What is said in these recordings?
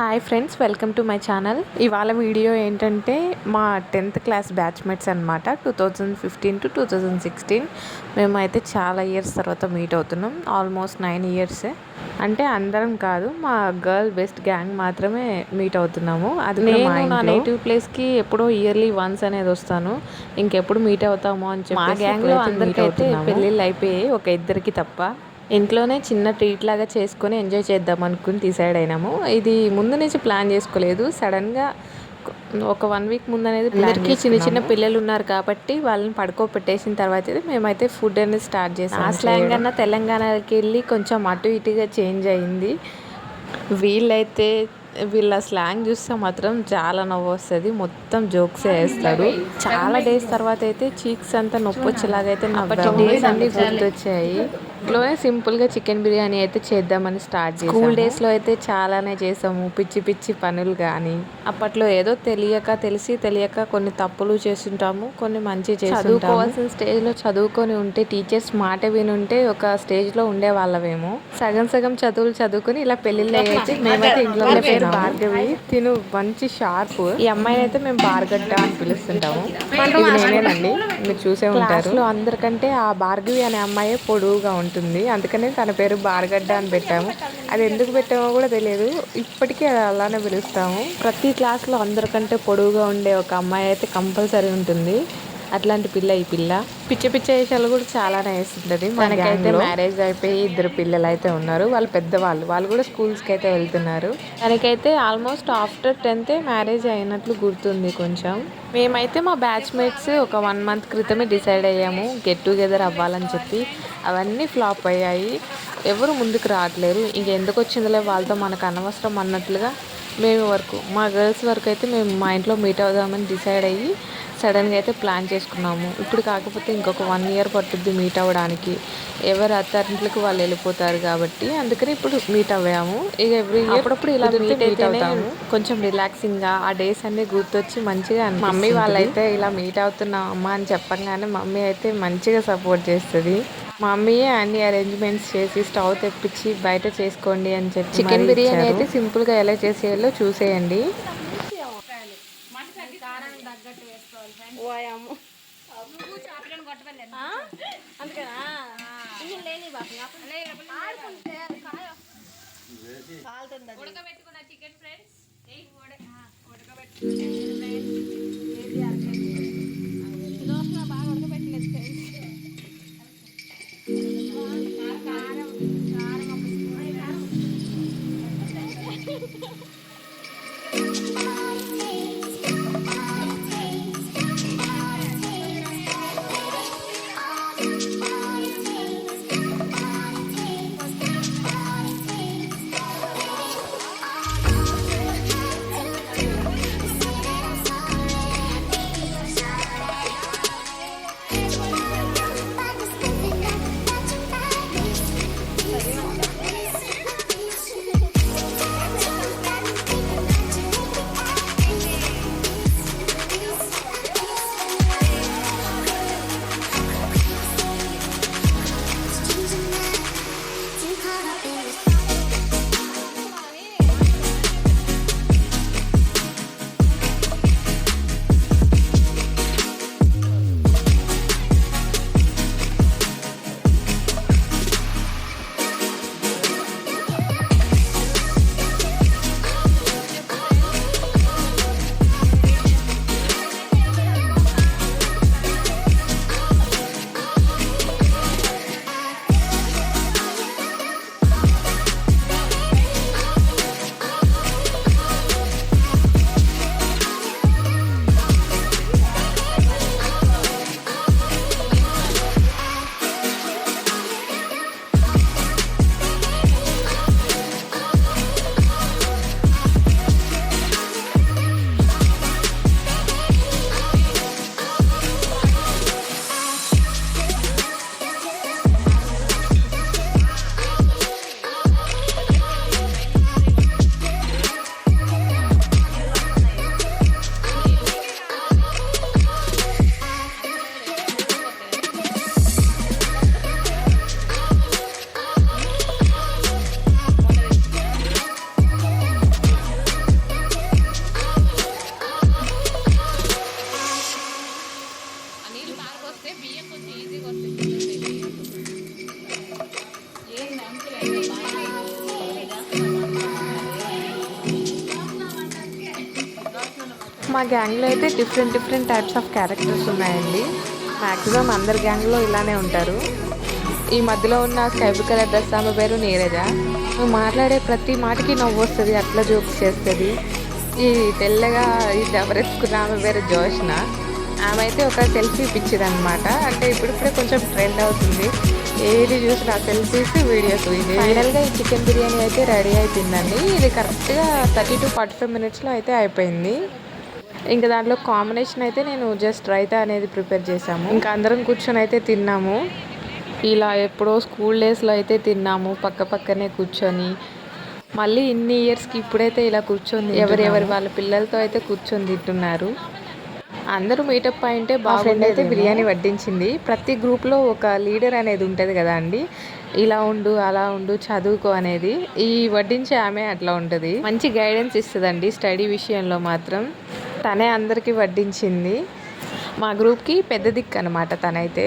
Hi friends welcome to my channel ఇవాళ video ఏంటంటే మా టెన్త్ క్లాస్ బ్యాచ్మేట్స్ అనమాట two thousand fifteen to two thousand sixteen మేమైతే చాలా ఇయర్స్ తర్వాత మీట్ అవుతున్నాం. ఆల్మోస్ట్ నైన్ ఇయర్స్ అంటే అందరం కాదు మా గర్ల్ బెస్ట్ గ్యాంగ్ మాత్రమే మీట్ అవుతున్నాము. అది మా నా నేటివ్ ప్లేస్కి ఎప్పుడో ఇయర్లీ వన్స్ అనేది వస్తాను. ఇంకెప్పుడు మీట్ అవుతామో అని చెప్పి మా గ్యాంగ్లో అందరికైతే పెళ్ళిళ్ళు అయిపోయాయి ఒక ఇద్దరికి తప్ప. ఇంట్లోనే చిన్న ట్రీట్ లాగా చేసుకొని ఎంజాయ్ చేద్దాం అనుకుని డిసైడ్ అయినాము. ఇది ముందు నుంచి ప్లాన్ చేసుకోలేదు. సడన్గా ఒక వన్ వీక్ ముందు అనేది అందరికీ చిన్న చిన్న పిల్లలు ఉన్నారు కాబట్టి వాళ్ళని పడుకోబెట్టేసిన తర్వాత అయితే మేమైతే ఫుడ్ అనేది స్టార్ట్ చేసాం ఆ స్లాంగ్ అన్న తెలంగాణకి వెళ్ళి కొంచెం అటు ఇటుగా చేంజ్ అయింది. వీళ్ళైతే వీళ్ళ స్లాంగ్ చూస్తే మాత్రం చాలా నవ్వు వస్తుంది. మొత్తం జోక్స్ వేస్తాడు చాలా డేస్ తర్వాత అయితే చీక్స్ అంతా నొప్పి వచ్చేలాగా అయితే డేస్ అన్ని గుర్తొచ్చాయి ఇంట్లోనే సింపుల్గా చికెన్ బిర్యానీ అయితే చేద్దామని స్టార్ట్ చేసాము స్కూల్ డేస్లో అయితే చాలానే చేసాము. పిచ్చి పిచ్చి పనులు కానీ అప్పట్లో ఏదో తెలియక తెలిసి తెలియక కొన్ని తప్పులు చేస్తుంటాము కొన్ని మంచి చదువుకోవాల్సిన స్టేజ్లో చదువుకొని ఉంటే టీచర్స్ మాట వినుంటే ఒక స్టేజ్లో ఉండే వాళ్ళమేమో సగం సగం చదువులు చదువుకొని ఇలా పెళ్ళిళ్ళు అయితే మేమైతే ఇంట్లో పేరు భార్గవి తిను మంచి షార్ప్. ఈ అమ్మాయిని అయితే మేము బార్గడ్డ అని పిలుస్తుంటాము. నేనేనండి. మీరు చూసే ఉంటారు. అందరికంటే ఆ భార్గవి అనే అమ్మాయి పొడువుగా ఉంటుంది అందుకనే తన పేరు బార్గడ్డ అని పెట్టాము. అది ఎందుకు పెట్టామో కూడా తెలియదు. ఇప్పటికీ అది అలానే పిలుస్తాము. ప్రతి క్లాస్లో అందరికంటే పొడవుగా ఉండే ఒక అమ్మాయి అయితే కంపల్సరీ ఉంటుంది. అట్లాంటి పిల్ల ఈ పిల్ల. పిచ్చ పిచ్చ వేషాలు కూడా చాలానే వేస్తుంటుంది మనకైతే మ్యారేజ్ అయిపోయి ఇద్దరు పిల్లలు అయితే ఉన్నారు. వాళ్ళు పెద్దవాళ్ళు. వాళ్ళు కూడా స్కూల్స్కి అయితే వెళ్తున్నారు దానికైతే ఆల్మోస్ట్ ఆఫ్టర్ టెన్త్ మ్యారేజ్ అయినట్లు గుర్తుంది కొంచెం. మేమైతే మా బ్యాచ్మేట్స్ ఒక వన్ మంత్ క్రితమే డిసైడ్ అయ్యాము గెట్ టుగెదర్ అవ్వాలని చెప్పి. అవన్నీ ఫ్లాప్ అయ్యాయి. ఎవరు ముందుకు రావట్లేరు. ఇంకెందుకు వచ్చిందిలే? వాళ్ళతో మనకు అనవసరం అన్నట్లుగా మేము వరకు మా గర్ల్స్ వరకు అయితే మేము మా ఇంట్లో మీట్ అవుదామని డిసైడ్ అయ్యి సడన్గా అయితే ప్లాన్ చేసుకున్నాము. ఇప్పుడు కాకపోతే ఇంకొక వన్ ఇయర్ పట్టుద్ది మీట్ అవ్వడానికి. ఎవరు అత్తారింట్లకు వాళ్ళు వెళ్ళిపోతారు కాబట్టి అందుకని ఇప్పుడు మీట్ అవ్వాము. ఇక ఎవ్రీ అప్పుడప్పుడు ఇలా మీట్ అయితే అవుతాము. కొంచెం రిలాక్సింగ్గా ఆ డేస్ అన్ని గుర్తొచ్చి మంచిగా మమ్మీ వాళ్ళైతే ఇలా మీట్ అవుతున్నాం అమ్మ అని చెప్పంగానే మమ్మీ అయితే మంచిగా సపోర్ట్ చేస్తుంది. మమ్మీయే అన్ని అరేంజ్మెంట్స్ చేసి స్టవ్ తెప్పించి బయట చేసుకోండి అని చెప్పి చికెన్ బిర్యానీ అయితే సింపుల్గా ఎలా చేసేయాలో చూసేయండి. అందుకనా? లేని ఆడుకుంటే కాలుతుంది ఉడకబెట్టుకున్న చికెన్ ఫ్రెండ్స్. బాగా మా గ్యాంగ్లో అయితే different different types of characters ఉన్నాయండి. మ్యాక్సిమం అందరి గ్యాంగ్లో ఇలానే ఉంటారు. ఈ మధ్యలో ఉన్న స్కై కలర్ డ్రెస్ ఆమె పేరు నీరజ. నువ్వు మాట్లాడే ప్రతి మాటకి నవ్వు వస్తుంది అట్లా జోక్స్ చేస్తుంది. ఈ తెల్లగా ఈ దవరెత్తుకున్న ఆమె పేరు జోష్న. ఆమె అయితే ఒక సెల్ఫీ పిచ్చిది అనమాట అంటే ఇప్పుడిప్పుడే కొంచెం ట్రెండ్ అవుతుంది. ఏది చూసినా సెల్ఫీస్ వీడియోస్ ఇది ఫైనల్గా ఈ చికెన్ బిర్యానీ అయితే రెడీ అయిపోయిందండి. ఇది కరెక్ట్గా థర్టీ టు ఫార్టీ ఫైవ్ మినిట్స్లో అయితే అయిపోయింది. ఇంకా దాంట్లో కాంబినేషన్ అయితే నేను జస్ట్ రైతా అనేది ప్రిపేర్ చేశాము. ఇంకా అందరం కూర్చొని అయితే తిన్నాము. ఇలా ఎప్పుడో స్కూల్ డేస్లో అయితే తిన్నాము పక్క పక్కనే కూర్చొని. మళ్ళీ ఇన్ని ఇయర్స్కి ఇప్పుడైతే ఇలా కూర్చొని ఎవరెవరి వాళ్ళ పిల్లలతో అయితే కూర్చొని తింటున్నారు. అందరూ మీటప్ అయింటే బాగా ఫ్రెండ్ అయితే బిర్యానీ వడ్డించింది. ప్రతి గ్రూప్లో ఒక లీడర్ అనేది ఉంటుంది కదా అండి. ఇలా ఉండు అలా ఉండు చదువుకో అనేది. ఈ వడ్డించే ఆమె అట్లా ఉంటుంది. మంచి గైడెన్స్ ఇస్తుందండి స్టడీ విషయంలో మాత్రం. తనే అందరికీ వడ్డించింది. మా గ్రూప్కి పెద్ద దిక్కు అనమాట తనైతే.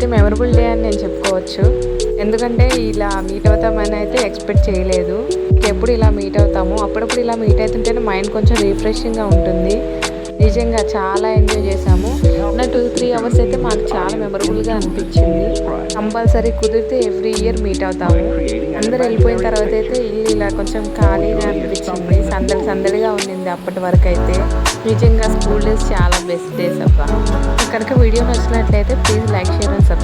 అయితే మెమరబుల్ డే అని నేను చెప్పుకోవచ్చు. ఎందుకంటే ఇలా మీట్ అవుతామని అయితే ఎక్స్పెక్ట్ చేయలేదు. ఎప్పుడు ఇలా మీట్ అవుతాము అప్పుడప్పుడు ఇలా మీట్ అవుతుంటేనే మైండ్ కొంచెం రిఫ్రెషింగ్గా ఉంటుంది. నిజంగా చాలా ఎంజాయ్ చేసాము నా టూ త్రీ అవర్స్ అయితే మాకు చాలా మెమరబుల్గా అనిపించింది. కంపల్సరీ కుదిరితే ఎవ్రీ ఇయర్ మీట్ అవుతాము. అందరు వెళ్ళిపోయిన తర్వాత అయితే ఇల్లు ఇలా కొంచెం ఖాళీగా అనిపించింది. సందడి సందడిగా ఉండింది అప్పటి వరకు అయితే. నిజంగా స్కూల్ డేస్ చాలా బెస్ట్ డేస్ అబ్బా. కనుక వీడియో నచ్చినట్లయితే please like share and subscribe.